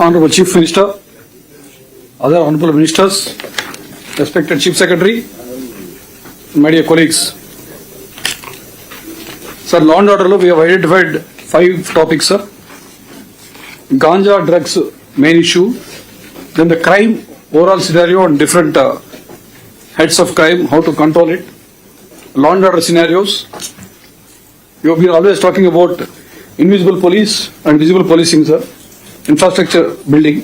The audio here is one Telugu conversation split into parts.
Honorable Chief Minister, other honorable ministers, respected Chief Secretary, my dear colleagues. Sir, law and order, we have identified five topics, sir. Ganja drugs, main issue. Then the crime, overall scenario on different uh, heads of crime, how to control it. Law and order scenarios. Have been always talking about invisible police and visible policing, sir. Infrastructure building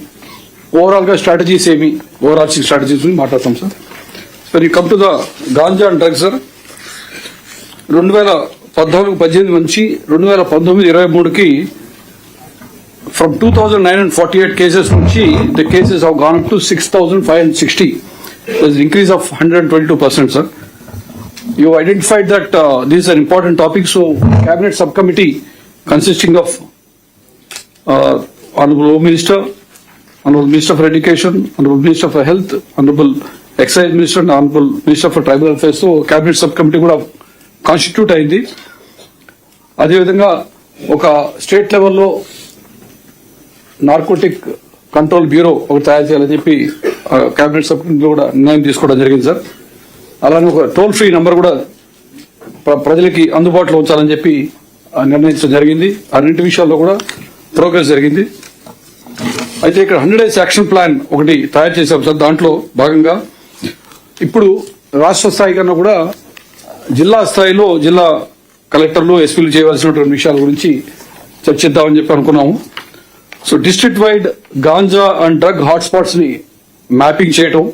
ఓవరాల్గా స్ట్రాటజీస్ ఏమి? ఓవరాల్ స్ట్రాటజీస్ గురించి మాట్లాడతాం సార్ సో ఈ come to the ganja and drugs sir రెండు వేల పద్నాలుగు పద్దెనిమిది నుంచి రెండు వేల పంతొమ్మిది ఇరవై మూడుకి from two thousand nine and forty eight cases నుంచి the cases of gone up to six thousand five hundred sixty increase of hundred and twenty two percent sir you identified that uh, this is an important topic, so cabinet subcommittee consisting of uh, Honorable Home minister Honorable minister for Education, Honorable Minister for health Honorable excise minister and honourable minister for tribal affairs cabinet sub committee కూడా కాన్స్టిట్యూట్ అయింది అదేవిధంగా ఒక స్టేట్ లెవెల్లో నార్కోటిక్ కంట్రోల్ బ్యూరో ఒకటి తయారు చేయాలని చెప్పి కేబినెట్ సబ్ కమిటీ కూడా నిర్ణయం తీసుకోవడం జరిగింది సార్ అలానే ఒక టోల్ ఫ్రీ నెంబర్ కూడా ప్రజలకి అందుబాటులో ఉంచాలని చెప్పి నిర్ణయించడం జరిగింది అన్నింటి విషయాల్లో కూడా ప్రోగ్రెస్ జరిగింది అయితే ఇక్కడ హండ్రెడ్ డేస్ యాక్షన్ ప్లాన్ ఒకటి తయారు చేశాం సార్. దాంట్లో భాగంగా ఇప్పుడు రాష్ట్ర స్థాయి కన్నా కూడా జిల్లా స్థాయిలో జిల్లా కలెక్టర్లు ఎస్పీలు చేయవలసినటువంటి విషయాల గురించి చర్చిద్దామని చెప్పి అనుకున్నాము. So district wide ganja and drug హాట్స్పాట్స్ని mapping చేయటం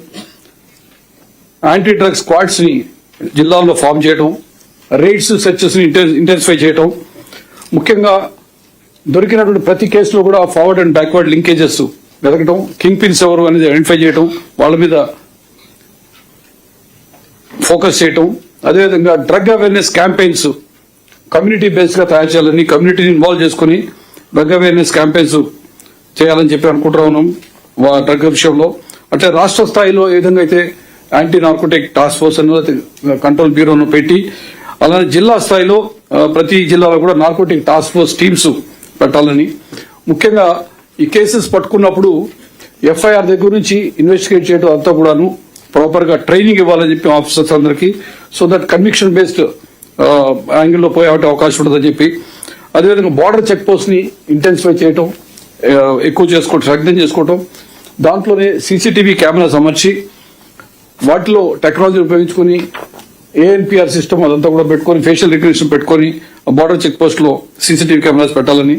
యాంటీ డ్రగ్ స్క్వాడ్స్ని జిల్లాల్లో ఫామ్ చేయటం రేట్స్ సెర్చెస్ని ఇంటెన్సిఫై చేయటం ముఖ్యంగా దొరికినటువంటి ప్రతి కేసులో కూడా ఫార్వర్డ్ అండ్ బ్యాక్వర్డ్ లింకేజెస్ వెతకడం కింగ్ పిన్స్ ఎవరు అనేది ఐడెంటిఫై చేయడం వాళ్ళ మీద ఫోకస్ చేయటం అదేవిధంగా డ్రగ్ అవేర్నెస్ క్యాంపెయిన్స్ కమ్యూనిటీ బేస్డ్గా తయారు చేయాలని కమ్యూనిటీని ఇన్వాల్వ్ చేసుకుని డ్రగ్ అవేర్నెస్ క్యాంపెయిన్స్ చేయాలని చెప్పి అనుకుంటా ఉన్నాం వా- డ్రగ్ విషయంలో. అంటే రాష్ట్ర స్థాయిలో ఏ విధంగా అయితే యాంటీ నార్కోటిక్ టాస్క్ ఫోర్స్ అనేది కంట్రోల్ బ్యూరోను పెట్టి అలానే జిల్లా స్థాయిలో ప్రతి జిల్లాలో కూడా నార్కోటిక్ టాస్క్ ఫోర్స్ టీమ్స్ పెట్టాలని. ముఖ్యంగా ఈ కేసెస్ పట్టుకున్నప్పుడు ఎఫ్ఐఆర్ దగ్గర నుంచి ఇన్వెస్టిగేట్ చేయడం అంతా కూడాను ప్రాపర్గా ట్రైనింగ్ ఇవ్వాలని చెప్పి ఆఫీసర్స్ అందరికీ సో దట్ కన్విక్షన్ బేస్డ్ యాంగిల్లో పోయే అవకాశం ఉంటుందని చెప్పి. అదేవిధంగా బార్డర్ చెక్ పోస్ట్ని ఇంటెన్సిఫై చేయటం ఎక్కువ చేసుకోవటం సగ్నం చేసుకోవటం. దాంట్లోనే సీసీటీవీ కెమెరాస్ అమర్చి వాటిలో టెక్నాలజీ ఉపయోగించుకుని ఏఎన్పిఆర్ సిస్టమ్ అదంతా కూడా పెట్టుకొని ఫేషియల్ రికగ్నిషన్ పెట్టుకొని బార్డర్ చెక్ పోస్ట్లో సీసీటీవీ కెమెరాస్ పెట్టాలని.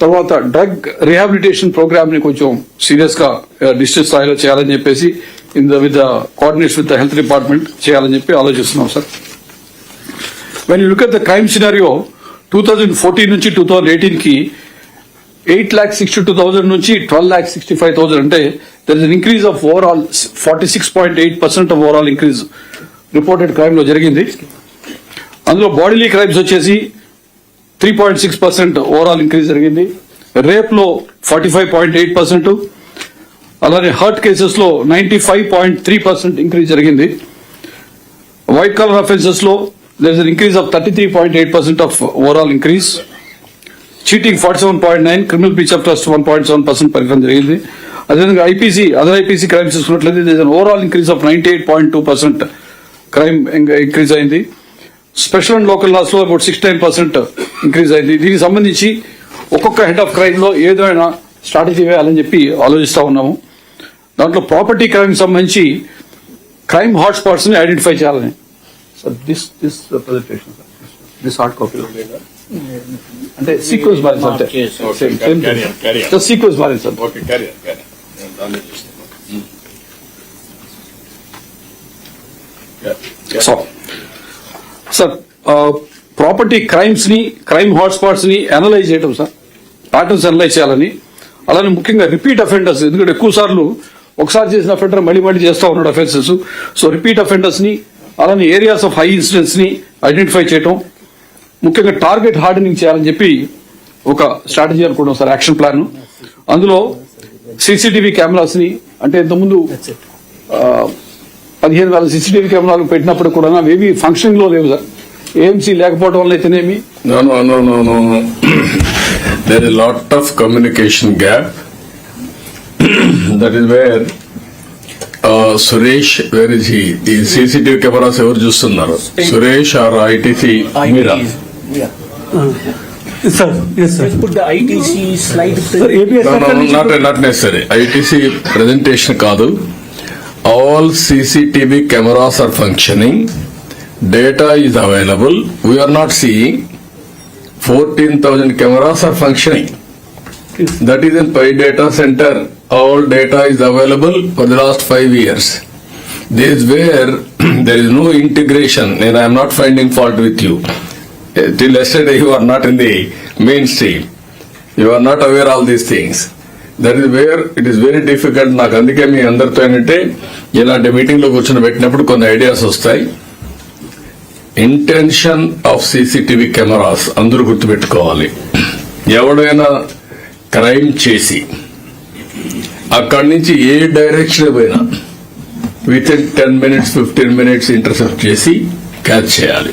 తర్వాత డ్రగ్ రిహాబిలిటేషన్ ప్రోగ్రామ్ని కొంచెం సీరియస్గా డిస్ట్రిక్ట్ స్థాయిలో చేయాలని చెప్పేసి in the with coordination with health department చేయాలని చెప్పి ఆలోచిస్తున్నాం sir. When you look at the crime scenario two thousand fourteen నుంచి two thousand ఎయిటీన్కి eight lakh sixty two thousand నుంచి twelve lakh sixty five thousand అంటే there is increase of overall forty six point eight percent of overall increase reported క్రైమ్లో జరిగింది. అందులో బాడీలీ క్రైమ్స్ వచ్చేసి three point six percent overall increase జరిగింది. రేప్లో forty five point eight percent అలానే హర్ట్ కేసెస్లో ninety five point three percent increase జరిగింది. White colour అఫెన్సెస్లో there is increase of thirty three point eight percent of overall increase cheating forty seven point nine criminal breach of trust one point seven percent పెరగడం జరిగింది. అదేవిధంగా ఐపీసీ అదర్ ఐపీసీ క్రైమ్స్ చూసుకున్నట్లయితే overall increase of ninety eight point two percent crime increase అయింది. Special and local లాస్లో about six nine percent increase అయింది. దీనికి సంబంధించి ఒక్కొక్క హెడ్ ఆఫ్ క్రైమ్లో ఏదైనా స్ట్రాటజీ వేయాలని చెప్పి ఆలోచిస్తా ఉన్నాము. దాంట్లో ప్రాపర్టీ క్రైమ్ సంబంధించి క్రైమ్ హాట్ స్పాట్స్ని ఐడెంటిఫై చేయాలని. Sir this this presentation this hard copy అంటే సీక్వెన్స్ మారింది సార్ on. సీక్వెన్స్ మారింది సార్ ఓకే క్యారీ క్యారీ నేను దాన్ని చూస్తాను సో సార్ ప్రాపర్టీ క్రైమ్స్ని క్రైమ్ హాట్స్పాట్స్ని అనలైజ్ చేయడం సార్ ప్యాటర్న్స్ అనలైజ్ చేయాలని. అలానే ముఖ్యంగా రిపీట్ అఫెండర్స్ ఎందుకంటే ఎక్కువ సార్లు ఒకసారి చేసిన అఫెండర్ మళ్ళీ మళ్ళీ చేస్తూ ఉన్నాడు అఫెన్సెస్ సో రిపీట్ అఫెండర్స్ని అలానే ఏరియాస్ ఆఫ్ హై ఇన్సిడెంట్స్ని ఐడెంటిఫై చేయటం. ముఖ్యంగా టార్గెట్ హార్డనింగ్ చేయాలని చెప్పి ఒక స్ట్రాటజీ అనుకుంటాం సార్ యాక్షన్ ప్లాన్ అందులో సీసీటీవీ కెమెరాస్ని అంటే ఇంతకుముందు పదిహేను వేల సీసీటీవీ కెమెరాలు పెట్టినప్పుడు కూడా అవేవి ఫంక్షనింగ్లో లేవు సార్ ఏఎంసీ లేకపోవడం వల్ల అయితేనేమి? No, no, no, no, no. no. there is a lot of communication gap. That is where Suresh where is he ఈ సీసీటీవీ కెమెరాస్ ఎవరు చూస్తున్నారు? సురేష్ ఆర్ ఐటీసీ మీరా? Sir, yes, sir. Put the ITC slide. Sir, ABS not not necessary ITC presentation కాదు. All CCTV cameras are functioning data is available we are not seeing fourteen thousand cameras are functioning that is in pi data centre all data is available for the last five years this where there is no integration నేను I'm not finding fault with you till yesterday you are not in the mainstream you are not aware all these things that is where it is very difficult నాకు అందుకే మీ అందరితో ఏంటంటే ఇలాంటి మీటింగ్లో కూర్చొని పెట్టినప్పుడు కొన్ని ఐడియాస్ వస్తాయి. ఇంటెన్షన్ ఆఫ్ సీసీటీవీ కెమెరాస్ అందరూ గుర్తుపెట్టుకోవాలి. ఎవడైనా క్రైమ్ చేసి అక్కడి నుంచి ఏ డైరెక్షన్ పోయినా within ten minutes fifteen minutes intercept చేసి క్యాచ్ చేయాలి.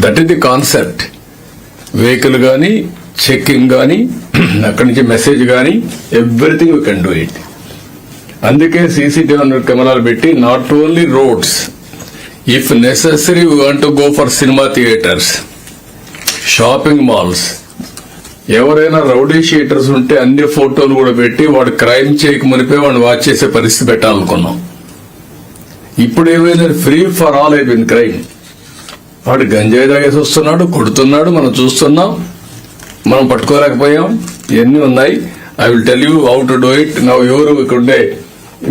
That is the concept vehicle కానీ చెక్కింగ్ కానీ అక్కడి నుంచి మెసేజ్ కానీ everything you can do it అందుకే సీసీటీవీ కెమెరాలు పెట్టి not only roads if necessary we want go for cinema theatres shopping malls ఎవరైనా రౌడీ షీటర్స్ ఉంటే అన్ని ఫోటోలు కూడా పెట్టి వాడు క్రైమ్ చేయక మునిపే వాడిని వాచ్ చేసే పరిస్థితి పెట్టాలనుకున్నాం. ఇప్పుడు ఏమైంది? ఫ్రీ ఫర్ ఆల్ అయిపోయింది క్రైమ్ వాడు గంజాయి తాగేసి వస్తున్నాడు కొడుతున్నాడు మనం చూస్తున్నాం మనం పట్టుకోలేకపోయాం ఇవన్నీ ఉన్నాయి. I will tell you how to do it నా ఎవరు ఇక్కడ ఉండే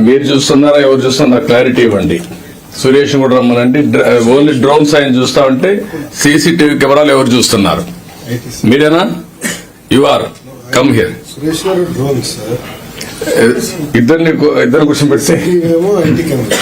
మీరు చూస్తున్నారా? ఎవరు చూస్తున్నారా? క్లారిటీ ఇవ్వండి. సురేష్ కూడా రమ్మనండి. ఓన్లీ డ్రోన్ సైన్ చూస్తా ఉంటే సీసీటీవీ కెమెరాలు ఎవరు చూస్తున్నారు? మీరేనా? యు ఆర్ కమ్ హియర్ ఇద్దరిని ఇద్దరు కూర్చోబెడితే. కెమెరా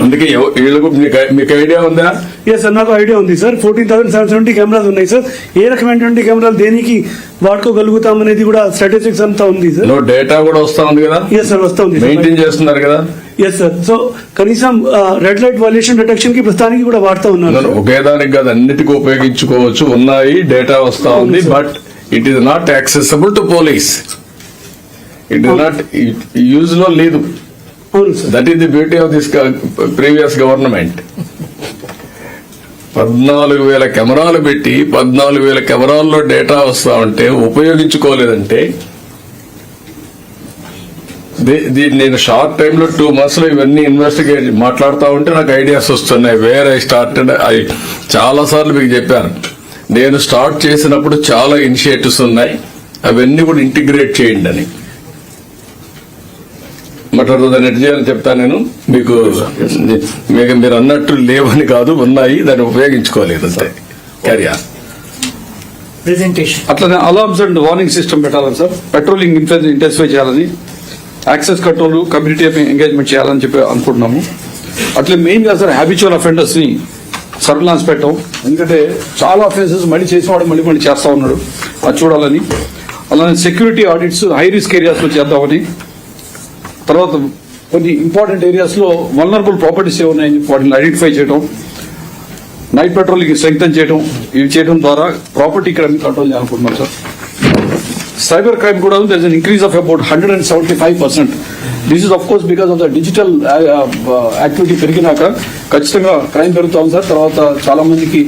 అందుకే వీళ్ళకు మీకు- మీకు ఐడియా ఉందా? ఎస్ సార్ నాకు ఐడియా ఉంది sir fourteen thousand seven seventy cameras ఉన్నాయి సార్ ఏ రకమైనటువంటి కెమెరాలు దేనికి వాడుకోగలుగుతాం అనేది కూడా స్టాటిస్టిక్స్ అంతా ఉంది సార్ నో డేటా కూడా వస్తా ఉంది కదా? ఎస్ సార్ వస్తా ఉంది మెయింటైన్ చేస్తున్నారు కదా? ఎస్ సార్ సో కనీసం రెడ్ లైట్ వాల్యుయేషన్ డిటెక్షన్కి ప్రస్తుతానికి కూడా వాడుతూ ఉన్నారు ఒకే దానికి కాదు అన్నిటికీ ఉపయోగించుకోవచ్చు. ఉన్నాయి డేటా వస్తా ఉంది but it is not accessible to police it is not యూజ్లో లేదు. That is the beauty of this previous government పద్నాలుగు వేల కెమెరాలు పెట్టి పద్నాలుగు వేల కెమెరాల్లో డేటా వస్తా ఉంటే ఉపయోగించుకోలేదంటే నేను షార్ట్ టైమ్లో టూ మంత్స్లో ఇవన్నీ ఇన్వెస్టిగేట్ మాట్లాడుతూ ఉంటే నాకు ఐడియాస్ వస్తున్నాయి. వేర్ ఐ స్టార్టెడ్ ఐ చాలా సార్లు మీకు చెప్పాను. నేను స్టార్ట్ చేసినప్పుడు చాలా ఇనిషియేటివ్స్ ఉన్నాయి. అవన్నీ కూడా ఇంటిగ్రేట్ చేయండి అని. మటర్ దాన్ని ఎట్ చేయాలని చెప్తా నేను. మీకు మీకు మీరు అన్నట్టు లేవని కాదు ఉన్నాయి దాన్ని ఉపయోగించుకోలేదు అంతే. క్యారియా. అట్లనే అలార్మ్స్ అండ్ వార్నింగ్ సిస్టమ్ పెట్టాలని సార్. పెట్రోలింగ్ ఇంటెన్సిఫై చేయాలని యాక్సెస్ కంట్రోల్ కమ్యూనిటీ ఎంగేజ్మెంట్ చేయాలని చెప్పి అనుకుంటున్నాము. అట్లే మెయిన్గా సార్ హ్యాబిచువల్ అఫెండర్స్ని సర్విలాన్స్ పెట్టాం ఎందుకంటే చాలా అఫెన్సెస్ మళ్ళీ చేసేవాడు మళ్ళీ మళ్ళీ చేస్తా ఉన్నాడు. అది చూడాలని. అలానే సెక్యూరిటీ ఆడిట్స్ హై రిస్క్ ఏరియాస్లో చేద్దామని తర్వాత కొన్ని ఇంపార్టెంట్ ఏరియాస్లో వల్నరబుల్ ప్రాపర్టీస్ ఏమున్నాయని వాటిని ఐడెంటిఫై చేయడం నైట్ పెట్రోలింగ్ స్ట్రెంగ్తన్ చేయడం ఇవి చేయడం ద్వారా ప్రాపర్టీ క్రైమ్ కంట్రోల్ చేయాలనుకుంటున్నాం సార్? సైబర్ క్రైమ్ కూడా there is increase of about hundred and seventy five percent this is of course because of the digital activity పెరిగినాక ఖచ్చితంగా క్రైమ్ పెరుగుతాం సార్. తర్వాత చాలా మందికి